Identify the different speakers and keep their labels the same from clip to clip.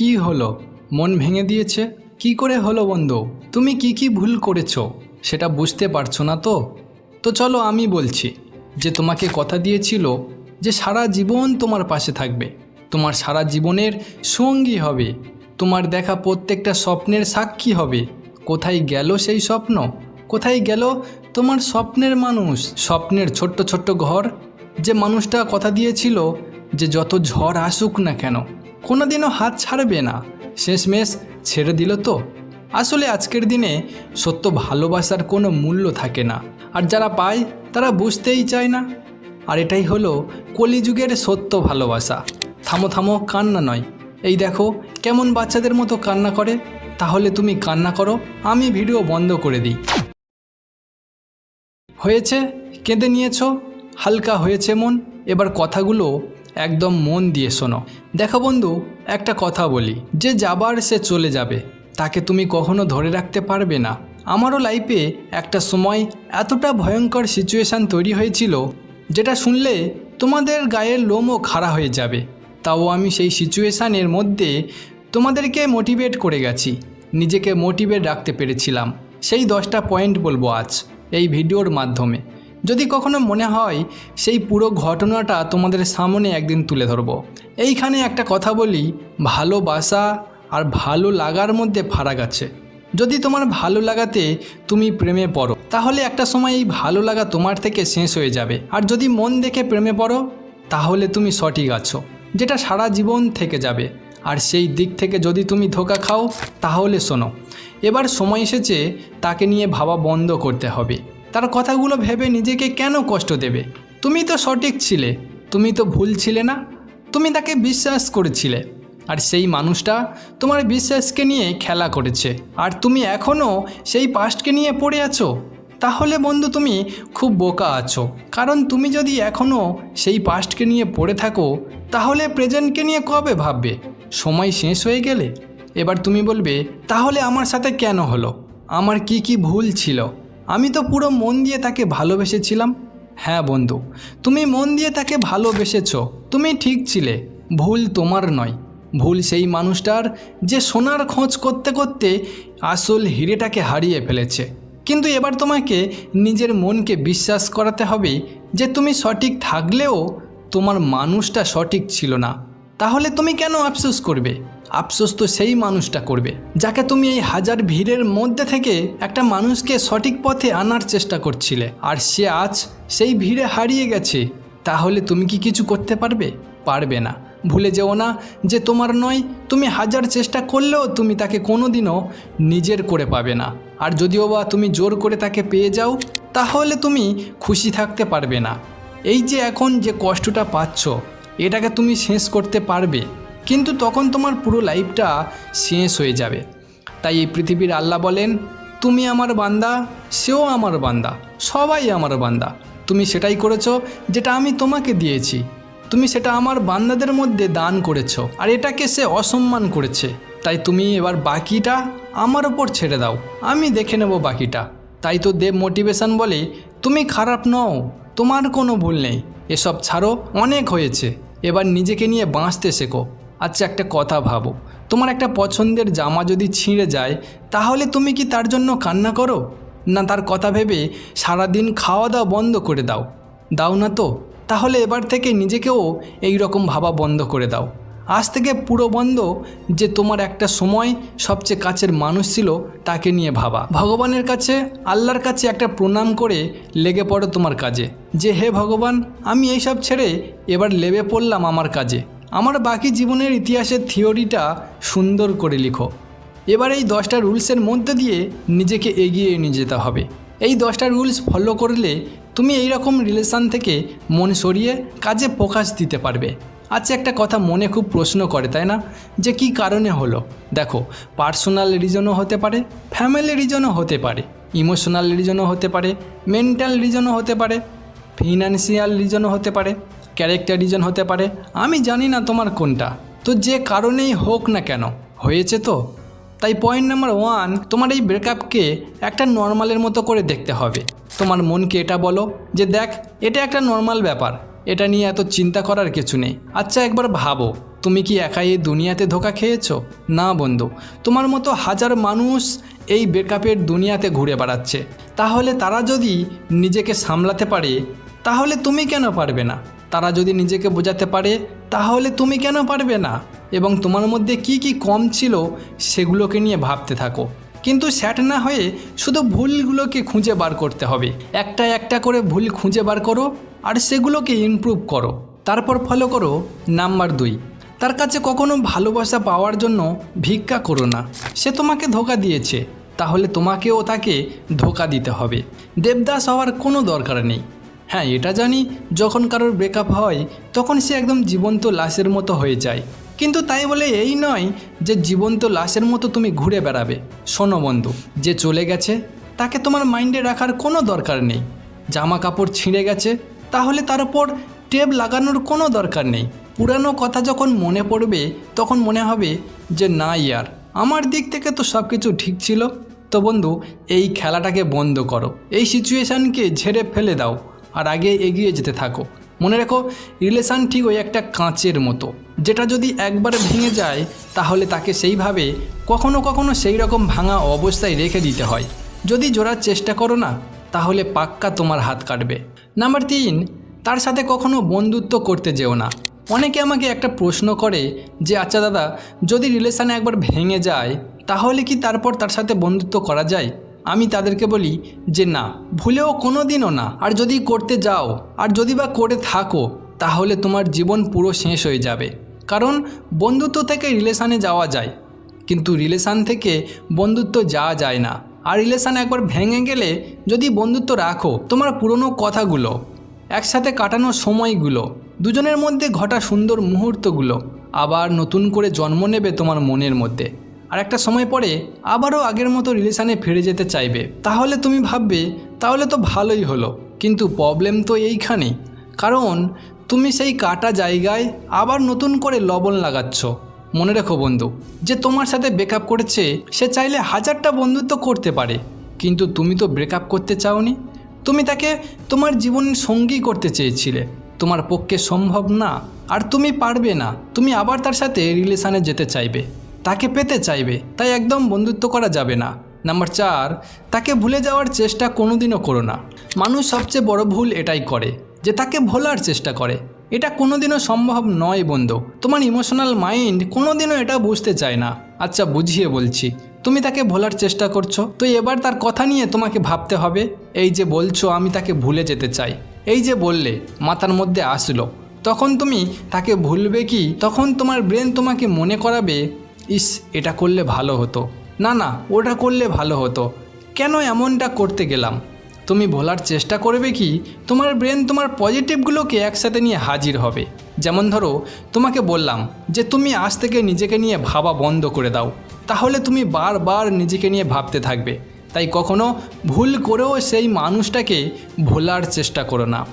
Speaker 1: কি হলো? মন ভেঙে দিয়েছে? কি করে হলো বন্ধু? তুমি কি কি ভুল করেছ? সেটা বুঝতে পারছ না তো? তো চলো আমি বলছি, যে তোমাকে কথা দিয়েছিল যে সারা জীবন তোমার পাশে থাকবে। তোমার সারা জীবনের সঙ্গী হবে। তোমার দেখা প্রত্যেকটা স্বপ্নের সাক্ষী হবে। কোথায় গেল সেই স্বপ্ন? কোথায় গেল তোমার স্বপ্নের মানুষ? স্বপ্নের ছোট্ট ছোট্ট ঘর? যে মানুষটা কথা দিয়েছিল যে যত ঝড় আসুক না কেন, কোনোদিনও হাত ছাড়বে না। শেষমেশ ছেড়ে দিল তো। আসলে আজকের দিনে সত্য ভালোবাসার কোনো মূল্য থাকে না। আর যারা পায়, তারা বুঝতেই চায় না। আর এটাই হলো কলিযুগের সত্য ভালোবাসা। থামো থামো, কান্না নয়। এই দেখো, কেমন বাচ্চাদের মতো কান্না করে। তাহলে তুমি কান্না করো, আমি ভিডিও বন্ধ করে দিই। হয়েছে, কেঁদে নিয়েছো, হালকা হয়েছে মন। এবার কথাগুলো একদম মন দিয়ে শোনো। দেখো বন্ধু, একটা কথা বলি। যে যাবার সে চলে যাবে, তাকে তুমি কখনো ধরে রাখতে পারবে না। আমারও লাইফে একটা সময় এতটা ভয়ঙ্কর সিচুয়েশান তৈরি হয়েছিল, যেটা শুনলে তোমাদের গায়ের লোমও খাড়া হয়ে যাবে। তাও আমি সেই সিচুয়েশানের মধ্যে তোমাদেরকে মোটিভেট করে গেছি। নিজেকে মোটিভেট রাখতে পেরেছিলাম। সেই দশটা পয়েন্ট বলব আজ, এই ভিডিওর মাধ্যমে। যদি কখনো মনে হয় সেই পুরো ঘটনাটা তোমাদের সামনে একদিন তুলে ধরবো। এইখানে একটা কথা বলি, ভালোবাসা আর ভালো লাগার মধ্যে ফারাক আছে। যদি তোমার ভালো লাগাতে তুমি প্রেমে পড়ো, তাহলে একটা সময় এই ভালো লাগা তোমার থেকে শেষ হয়ে যাবে। আর যদি মন দেখে প্রেমে পড়ো, তাহলে তুমি সঠিক আছো, যেটা সারা জীবন থেকে যাবে। আর সেই দিক থেকে যদি তুমি ধোকা খাও, তাহলে শোনো, এবার সময় এসেছে, তাকে নিয়ে ভাবা বন্ধ করতে হবে। তার কথাগুলো ভেবে নিজেকে কেন কষ্ট দেবে? তুমি তো সঠিক ছিলে, তুমি তো ভুল ছিলে না, তুমি তাকে বিশ্বাস করেছিলে। আর সেই মানুষটা তোমার বিশ্বাসকে নিয়ে খেলা করেছে। আর তুমি এখনও সেই পাস্টকে নিয়ে পড়ে আছো? তাহলে বন্ধু তুমি খুব বোকা আছো। কারণ তুমি যদি এখনও সেই পাস্টকে নিয়ে পড়ে থাকো, তাহলে প্রেজেন্টকে নিয়ে কবে ভাববে? সময় শেষ হয়ে গেলে? এবার তুমি বলবে, তাহলে আমার সাথে কেন হলো? আমার কি কি ভুল ছিল? আমি তো পুরো মন দিয়ে তাকে ভালোবেসেছিলাম। হ্যাঁ বন্ধু, তুমি মন দিয়ে তাকে ভালোবেসেছ। তুমি ঠিক ছিলে, ভুল তোমার নয়। ভুল সেই মানুষটার যে সোনার খোঁজ করতে করতে আসল হিরেটাকে হারিয়ে ফেলেছে। কিন্তু এবার তোমাকে নিজের মনকে বিশ্বাস করাতে হবে যে তুমি সঠিক থাকলেও তোমার মানুষটা সঠিক ছিল না। তাহলে তুমি কেন আফসোস করবে? আফসোস তো সেই মানুষটা করবে, যাকে তুমি এই হাজার ভিড়ের মধ্যে থেকে একটা মানুষকে সঠিক পথে আনার চেষ্টা করছিলে। আর সে আজ সেই ভিড়ে হারিয়ে গেছে, তাহলে তুমি কি কিছু করতে পারবে? পারবে না। ভুলে যেও না যে তোমার নয়, তুমি হাজার চেষ্টা করলেও তুমি তাকে কোনোদিনও নিজের করে পাবে না। আর যদিও বা তুমি জোর করে তাকে পেয়ে যাও, তাহলে তুমি খুশি থাকতে পারবে না। এই যে এখন যে কষ্টটা পাচ্ছ, এটাকে তুমি শেষ করতে পারবে। কিন্তু তখন তোমার পুরো লাইফটা শেষ হয়ে যাবে। তাই এই পৃথিবীর আল্লাহ বলেন, তুমি আমার বান্দা, সেও আমার বান্দা, সবাই আমার বান্দা। তুমি সেটাই করেছ যেটা আমি তোমাকে দিয়েছি। তুমি সেটা আমার বান্দাদের মধ্যে দান করেছ, আর এটাকে সে অসম্মান করেছে। তাই তুমি এবার বাকিটা আমার ওপর ছেড়ে দাও, আমি দেখে নেব বাকিটা। তাই তো দেব মোটিভেশন বলে, তুমি খারাপ নও, তোমার কোনো ভুল নেই, এসব ছাড়ো, অনেক হয়েছে। এবার নিজেকে নিয়ে বাঁচতে শেখো। আচ্ছা একটা কথা ভাবো। তোমার একটা পছন্দের জামা যদি ছিঁড়ে যায়, তাহলে তুমি কি তার জন্য কান্না করো? না, তার কথা ভেবে সারাদিন খাওয়া দাওয়া বন্ধ করে দাও। দাও না তো। তাহলে এবার থেকে নিজেকেও এই রকম ভাবা বন্ধ করে দাও। আজ থেকে পুরো বন্ধ যে তোমার একটা সময় সবচেয়ে কাছের মানুষ ছিল, তাকে নিয়ে ভাবা। ভগবানের কাছে, আল্লাহর কাছে একটা প্রণাম করে লেগে পড়ো তোমার কাজে। যে, হে ভগবান, আমি এইসব ছেড়ে এবার লেবে পড়লাম আমার কাজে। আমার বাকি জীবনের ইতিহাসের থিওরিটা সুন্দর করে লিখো। এবার এই দশটা রুলসের মধ্যে দিয়ে নিজেকে এগিয়ে নিয়ে যেতে হবে। এই দশটা রুলস ফলো করলে তুমি এই রকম রিলেশান থেকে মন সরিয়ে কাজে প্রকাশ দিতে পারবে। আচ্ছা একটা কথা মনে খুব প্রশ্ন করে, তাই না? যে কি কারণে হলো? দেখো, পার্সোনাল রিজনও হতে পারে, ফ্যামিলি রিজনও হতে পারে, ইমোশনাল রিজনও হতে পারে, মেন্টাল রিজনও হতে পারে, ফিনান্সিয়াল রিজনও হতে পারে। ক্যারেক্টার রিজন হতে পারে। আমি জানি না তোমার কোনটা। তো যে কারণেই হোক না কেন, হয়েছে তো? তাই পয়েন্ট নাম্বার ওয়ান তোমার এই ব্রেকআপকে একটা নর্মালের মতো করে দেখতে হবে। তোমার মনকে এটা বলো যে দেখ, এটা একটা নর্মাল ব্যাপার। এটা নিয়ে এত চিন্তা করার কিছু নেই। আচ্ছা একবার ভাবো, তুমি কি একাই এই দুনিয়াতে ধোকা খেয়েছো? না বন্ধু, তোমার মতো হাজার মানুষ এই ব্রেকআপের দুনিয়াতে ঘুরে বেড়াচ্ছে। তাহলে তারা যদি নিজেকে সামলাতে পারে, তাহলে তুমি কেন পারবে না? তারা যদি নিজেকে বোঝাতে পারে, তাহলে তুমি কেন পারবে না? এবং তোমার মধ্যে কি কি কম ছিল, সেগুলোকে নিয়ে ভাবতে থাকো। কিন্তু স্যাট না হয়ে শুধু ভুলগুলোকে খুঁজে বার করতে হবে। একটা একটা করে ভুল খুঁজে বার করো, আর সেগুলোকে ইমপ্রুভ করো। তারপর ফলো করো নাম্বার দুই। তার কাছে কখনো ভালোবাসা পাওয়ার জন্য ভিক্ষা করো না। সে তোমাকে ধোকা দিয়েছে। তাহলে তোমাকেও তাকে ধোকা দিতে হবে। দেবদাস হওয়ার কোনো দরকার নেই। হ্যাঁ এটা জানি, যখন কারোর ব্রেকআপ হয়, তখন সে একদম জীবন্ত লাশের মতো হয়ে যায়। কিন্তু তাই বলে এই নয় যে জীবন্ত লাশের মতো তুমি ঘুরে বেড়াবে। শোনো বন্ধু, যে চলে গেছে, তাকে তোমার মাইন্ডে রাখার কোনো দরকার নেই। জামা কাপড় ছিঁড়ে গেছে, তাহলে তার উপর টেপ লাগানোর কোনো দরকার নেই। পুরানো কথা যখন মনে পড়বে, তখন মনে হবে যে, না ইয়ার, আমার দিক থেকে তো সব কিছু ঠিক ছিল। তো বন্ধু, এই খেলাটাকে বন্ধ করো। এই সিচুয়েশানকে ঝেড়ে ফেলে দাও। আর আগে এগিয়ে যেতে থাকো। মনে রেখো রিলেশান ঠিক ওই একটা কাঁচের মতো। যেটা যদি একবার ভেঙে যায়, তাহলে তাকে সেইভাবে কখনো কখনো সেই রকম ভাঙা অবস্থায় রেখে দিতে হয়। যদি জোড়ার চেষ্টা করো না, তাহলে পাক্কা তোমার হাত কাটবে। নাম্বার তিন, তার সাথে কখনো বন্ধুত্ব করতে যেও না। অনেকে আমাকে একটা প্রশ্ন করে যে আচ্ছা দাদা, যদি রিলেশানে একবার ভেঙে যায়, তাহলে কি তারপর তার সাথে বন্ধুত্ব করা যায়? আমি তাদেরকে বলি যে না, ভুলেও কোনো দিনও না। আর যদি করতে যাও, আর যদি বা করে থাকো, তাহলে তোমার জীবন পুরো শেষ হয়ে যাবে। কারণ বন্ধুত্ব থেকে রিলেশানে যাওয়া যায়। কিন্তু রিলেশান থেকে বন্ধুত্ব যাওয়া যায় না। আর রিলেশান একবার ভেঙে গেলে যদি বন্ধুত্ব রাখো, তোমার পুরনো কথাগুলো, একসাথে কাটানো সময়গুলো, দুজনের মধ্যে ঘটা সুন্দর মুহূর্তগুলো, আবার নতুন করে জন্ম নেবে তোমার মনের মধ্যে। আর একটা সময় পরে আবারও আগের মতো রিলেশানে ফিরে যেতে চাইবে। তাহলে তুমি ভাববে, তাহলে তো ভালোই হলো। কিন্তু প্রবলেম তো এইখানেই কারণ তুমি সেই কাটা জায়গায় আবার নতুন করে লবণ লাগাচ্ছ। মনে রেখো বন্ধু, যে তোমার সাথে ব্রেকআপ করেছে, সে চাইলে হাজারটা বন্ধুত্ব করতে পারে। কিন্তু তুমি তো ব্রেকআপ করতে চাওনি। তুমি তাকে তোমার জীবনের সঙ্গী করতে চেয়েছিলে। তোমার পক্ষে সম্ভব না। আর তুমি পারবে না। তুমি আবার তার সাথে রিলেশানে যেতে চাইবে। তাকে পেতে চাইবে, তাই একদম বন্ধুত্ব করা যাবে না। নাম্বার চার, তাকে ভুলে যাওয়ার চেষ্টা কোনোদিনও করো না। মানুষ সবচেয়ে বড় ভুল এটাই করে, যে তাকে ভোলার চেষ্টা করে। এটা কোনোদিনও সম্ভব নয় বন্ধু। তোমার ইমোশনাল মাইন্ড কোনোদিনও এটা বুঝতে চায় না। আচ্ছা বুঝিয়ে বলছি। তুমি তাকে ভোলার চেষ্টা করছ? তো এবার তার কথা নিয়ে তোমাকে ভাবতে হবে। এই যে বলছো, আমি তাকে ভুলে যেতে চাই। এই যে বললে, মাথার মধ্যে আসলো। তখন তুমি তাকে ভুলবে কি? তখন তোমার ব্রেন তোমাকে মনে করাবে ইস, এটা করলে ভালো হতো। না না, ওটা করলে ভালো হতো। কেন এমনটা করতে গেলাম? তুমি ভোলার চেষ্টা করবে কি? তোমার ব্রেন তোমার পজিটিভগুলোকে একসাথে নিয়ে হাজির হবে। যেমন ধরো, তোমাকে বললাম যে তুমি আজ থেকে নিজেকে নিয়ে ভাবা বন্ধ করে দাও। তাহলে তুমি বারবার নিজেকে নিয়ে ভাবতে থাকবে। তাই কখনো ভুল করেও সেই মানুষটাকে ভোলার চেষ্টা করো না।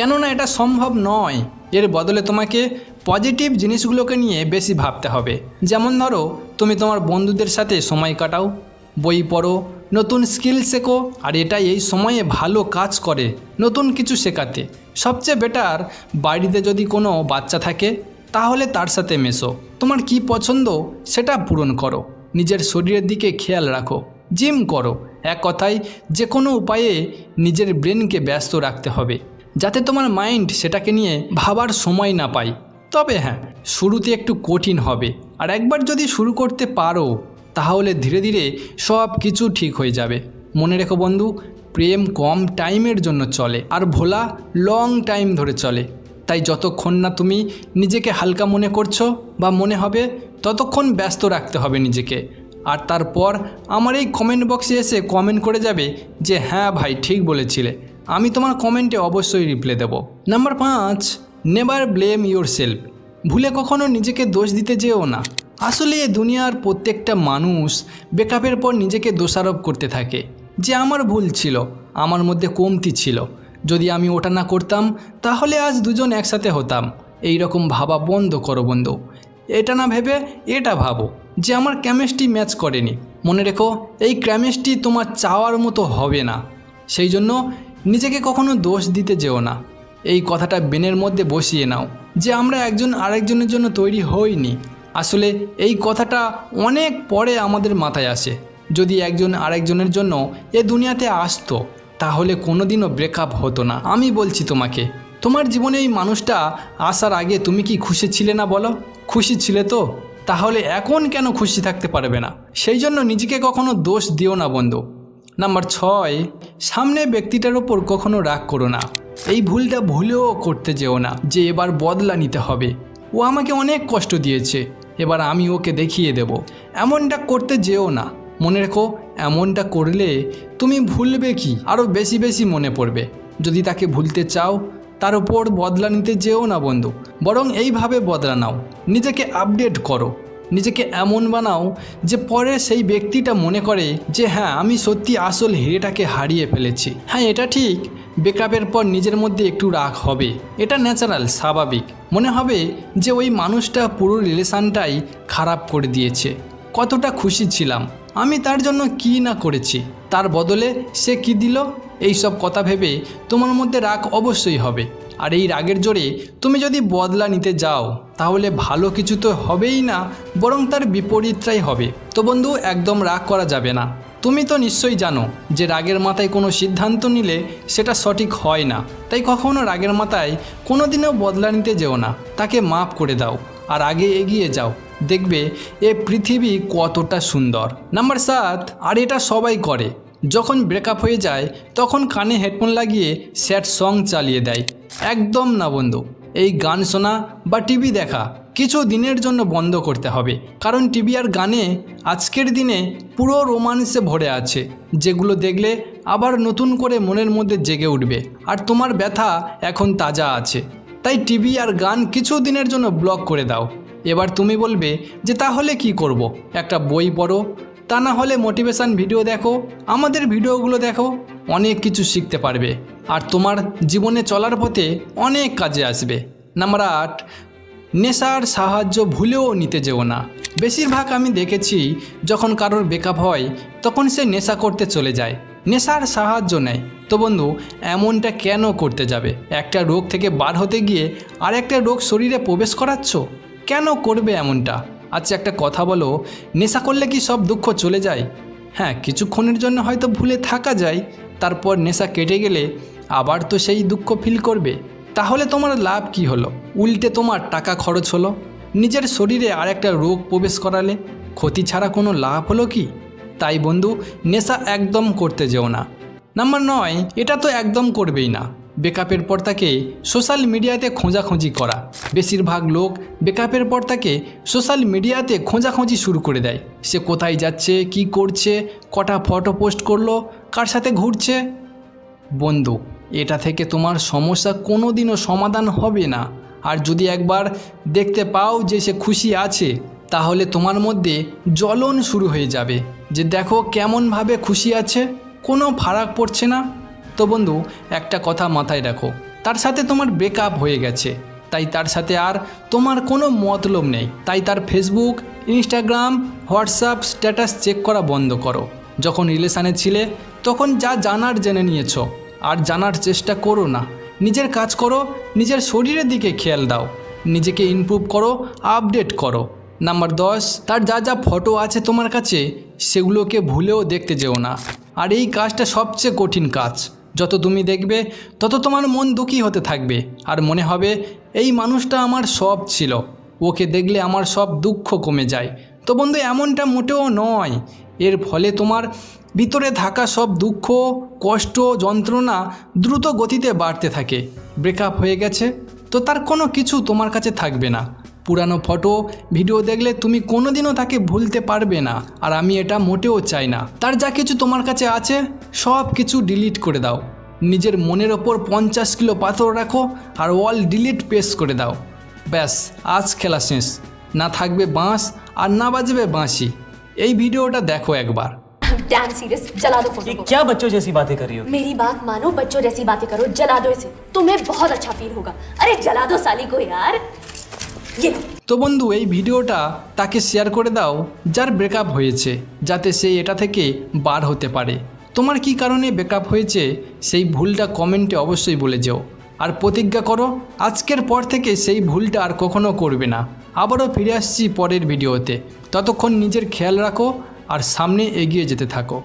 Speaker 1: কেননা এটা সম্ভব নয়। এর বদলে তোমাকে পজিটিভ জিনিসগুলোকে নিয়ে বেশি ভাবতে হবে। যেমন ধরো, তুমি তোমার বন্ধুদের সাথে সময় কাটাও, বই পড়ো, নতুন স্কিল শেখো, আর এটা এই সময়ে ভালো কাজ করে, নতুন কিছু শেখাতে। সবচেয়ে বেটার বাড়িতে যদি কোনো বাচ্চা থাকে, তাহলে তার সাথে মেশো। তোমার কি পছন্দ, সেটা পূরণ করো। নিজের শরীরের দিকে খেয়াল রাখো। জিম করো। এক কথায় যে কোনো উপায়ে নিজের ব্রেনকে ব্যস্ত রাখতে হবে। যাতে তোমার মাইন্ড সেটাকে নিয়ে ভাবার সময় না পায়। তবে হ্যাঁ শুরুতে একটু কঠিন হবে। আর একবার যদি শুরু করতে পারো, তাহলে ধীরে ধীরে সব কিছু ঠিক হয়ে যাবে। মনে রেখো বন্ধু, প্রেম কম টাইমের জন্য চলে, আর ভোলা লং টাইম ধরে চলে। তাই যতক্ষণ না তুমি নিজেকে হালকা মনে করছ বা মনে হবে, ততক্ষণ ব্যস্ত রাখতে হবে নিজেকে। আর তারপর আমার এই কমেন্ট বক্সে এসে কমেন্ট করে যাবে যে হ্যাঁ ভাই, ঠিক বলেছিলে। আমি তোমার কমেন্টে অবশ্যই রিপ্লাই দেবো। নাম্বার পাঁচ নেভার ব্লেম ইউর সেলফ ভুলে কখনো নিজেকে দোষ দিতে যেও না। আসলে দুনিয়ার প্রত্যেকটা মানুষ ব্রেকআপের পর নিজেকে দোষারোপ করতে থাকে। যে আমার ভুল ছিল, আমার মধ্যে কমতি ছিল। যদি আমি ওটা না করতাম, তাহলে আজ দুজন একসাথে হতাম। এই রকম ভাবা বন্ধ করো বন্ধু। এটা না ভেবে এটা ভাবো যে আমার কেমিস্ট্রি ম্যাচ করেনি। মনে রেখো, এই কেমিস্ট্রি তোমার চাওয়ার মতো হবে না। সেই জন্য নিজেকে কখনো দোষ দিতে যেও না। এই কথাটা বেনের মধ্যে বসিয়ে নাও যে আমরা একজন আরেকজনের জন্য তৈরি হইনি। আসলে এই কথাটা অনেক পরে আমাদের মাথায় আসে। যদি একজন আরেকজনের জন্য এ দুনিয়াতে আসতো, তাহলে কোনোদিনও ব্রেকআপ হতো না। আমি বলছি তোমাকে, তোমার জীবনে এই মানুষটা আসার আগে তুমি কি খুশি ছিলে না বলো? খুশি ছিলে তো? তাহলে এখন কেন খুশি থাকতে পারবে না? সেই জন্য নিজেকে কখনো দোষ দিও না বন্ধু। নাম্বার ছয়, সামনে ব্যক্তিটার ওপর কখনো রাগ করো না। এই ভুলটা ভুলেও করতে যেও না, যে এবার বদলা নিতে হবে। ও আমাকে অনেক কষ্ট দিয়েছে, এবার আমি ওকে দেখিয়ে দেব। এমনটা করতে যেও না। মনে রেখো, এমনটা করলে তুমি ভুলবে কি? আরও বেশি বেশি মনে পড়বে। যদি তাকে ভুলতে চাও, তার উপর বদলা নিতে যেও না বন্ধু। বরং এইভাবে বদলা নাও। নিজেকে আপডেট করো। নিজেকে এমন বানাও যে পরে সেই ব্যক্তিটা মনে করে যে হ্যাঁ আমি সত্যি আসল হিরেটাকে হারিয়ে ফেলেছি। হ্যাঁ এটা ঠিক। ব্রেকআপের পর নিজের মধ্যে একটু রাগ হবে। এটা ন্যাচারাল, স্বাভাবিক। মনে হবে যে ওই মানুষটা পুরো রিলেশানটাই খারাপ করে দিয়েছে। কতটা খুশি ছিলাম। আমি তার জন্য কি না করেছি? তার বদলে সে কি দিল? এই সব কথা ভেবে তোমার মধ্যে রাগ অবশ্যই হবে। আর এই রাগের জোরে তুমি যদি বদলা নিতে যাও, তাহলে ভালো কিছু তো হবেই না, বরং তার বিপরীতটাই হবে। তো বন্ধু, একদম রাগ করা যাবে না। তুমি তো নিশ্চয়ই জানো যে রাগের মাথায় কোনো সিদ্ধান্ত নিলে সেটা সঠিক হয় না। তাই কখনো রাগের মাথায় কোনো দিনও বদলা নিতে যেও না। তাকে মাফ করে দাও আর আগে এগিয়ে যাও। দেখবে এ পৃথিবী কতটা সুন্দর। নাম্বার সাত, আর এটা সবাই করে। যখন ব্রেকআপ হয়ে যায়, তখন কানে হেডফোন লাগিয়ে স্যাড সং চালিয়ে দেয়। একদম না বন্ধু। এই গান শোনা বা টিভি দেখা কিছু দিনের জন্য বন্ধ করতে হবে। কারণ টিভি আর গানে আজকের দিনে পুরো রোমান্সে ভরে আছে, যেগুলো দেখলে আবার নতুন করে মনের মধ্যে জেগে উঠবে। আর তোমার ব্যথা এখন তাজা আছে। তাই টিভি আর গান কিছু দিনের জন্য ব্লক করে দাও। এবার তুমি বলবে যে তাহলে কি করব। একটা বই পড়ো তা না হলে মোটিভেশান ভিডিও দেখো, আমাদের ভিডিওগুলো দেখো, অনেক কিছু শিখতে পারবে। আর তোমার জীবনে চলার পথে অনেক কাজে আসবে। নাম্বার আট নেশার সাহায্য ভুলেও নিতে যেও না। বেশিরভাগ আমি দেখেছি, যখন কারোর বেকআপ হয়, তখন সে নেশা করতে চলে যায়। নেশার সাহায্য নেয়। তো বন্ধু, এমনটা কেন করতে যাবে? একটা রোগ থেকে বার হতে গিয়ে আর একটা রোগ শরীরে প্রবেশ করাচ্ছ? কেন করবে এমনটা? আচ্ছা একটা কথা বলো, নেশা করলে কি সব দুঃখ চলে যায়? হ্যাঁ কিছুক্ষণের জন্য হয়তো ভুলে থাকা যায়, তারপর নেশা কেটে গেলে আবার তো সেই দুঃখ ফিল করবে। তাহলে তোমার লাভ কি হলো? উল্টে তোমার টাকা খরচ হলো? নিজের শরীরে আর একটা রোগ প্রবেশ করালে ক্ষতি ছাড়া কোনো লাভ হলো কি? তাই বন্ধু, নেশা একদম করতে যেও না। নাম্বার নয়, এটা তো একদম করবেই না। বেকআপের পর তাকে সোশ্যাল মিডিয়াতে খোঁজাখুঁজি করা। বেশিরভাগ লোক বেকআপের পর তাকে সোশ্যাল মিডিয়াতে খোঁজাখুঁজি শুরু করে দেয়। সে কোথায় যাচ্ছে, কি করছে, কটা ফটো পোস্ট করল, কার সাথে ঘুরছে? বন্ধু, এটা থেকে তোমার সমস্যা কোনো দিনও সমাধান হবে না। আর যদি একবার দেখতে পাও যে সে খুশি আছে, তাহলে তোমার মধ্যে জ্বলন শুরু হয়ে যাবে। যে দেখো কেমনভাবে খুশি আছে, কোনো ফারাক পড়ছে না। তো বন্ধু, একটা কথা মাথায় রাখো। তার সাথে তোমার ব্রেকআপ হয়ে গেছে। তাই তার সাথে আর তোমার কোনো মতলব নেই। তাই তার Facebook Instagram WhatsApp status check করা বন্ধ করো। যখন রিলেশানে ছিলে, তখন যা জানার জেনে নিয়েছ। আর জানার চেষ্টা করো না। নিজের কাজ করো, নিজের শরীরের দিকে খেয়াল দাও। নিজেকে ইমপ্রুভ করো আপডেট করো। নাম্বার দশ, তার যা যা ফটো আছে তোমার কাছে, সেগুলোকে ভুলেও দেখতে যেও না। আর এই কাজটা সবচেয়ে কঠিন কাজ। যত তুমি দেখবে, তত তোমার মন দুঃখী হতে থাকবে। আর মনে হবে, এই মানুষটা আমার সব ছিল। ওকে দেখলে আমার সব দুঃখ কমে যায়। তো বন্ধু, এমনটা মোটেও নয়। এর ফলে তোমার ভিতরে থাকা সব দুঃখ, কষ্ট, যন্ত্রণা দ্রুত গতিতে বাড়তে থাকে। ব্রেকআপ হয়ে গেছে। তো তার কোনো কিছু তোমার কাছে থাকবে না। পুরানো ফটো ভিডিও দেখলে তুমি কোনোদিনও তাকে ভুলতে পারবে না আর আমি এটা মোটেও চাই না তার যা কিছু তোমার কাছে আছে সব কিছু ডিলিট করে দাও নিজের মনের ওপর পঞ্চাশ কিলো পাথর রাখো আর অল ডিলিট পেস করে দাও ব্যাস আজ খেলা শেষ না থাকবে বাঁশ আর না বাজবে বাঁশি এই ভিডিওটা দেখো একবার
Speaker 2: डैम सीरियस जला दो फोटो
Speaker 3: ये
Speaker 2: को
Speaker 3: क्या बच्चों जैसी बातें कर रही हो
Speaker 2: मेरी बात मानो बच्चों जैसी बातें करो जला दो इसे तुम्हें बहुत अच्छा फील होगा अरे जला दो साली को यार ये लो
Speaker 1: তো বন্ধু, এই ভিডিওটা তাকে শেয়ার করে দাও যার ব্রেকআপ হয়েছে, যাতে সে এটা থেকে বার হতে পারে। তোমার কি কারণে ব্রেকআপ হয়েছে, সেই ভুলটা কমেন্টে অবশ্যই বলে যেও। আর প্রতিজ্ঞা করো, আজকের পর থেকে সেই ভুলটা আর কখনো করবে না। আবারও ফিরে আসছি পরের ভিডিওতে। ততক্ষণ নিজের খেয়াল রাখো আর সামনে এগিয়ে যেতে থাকো।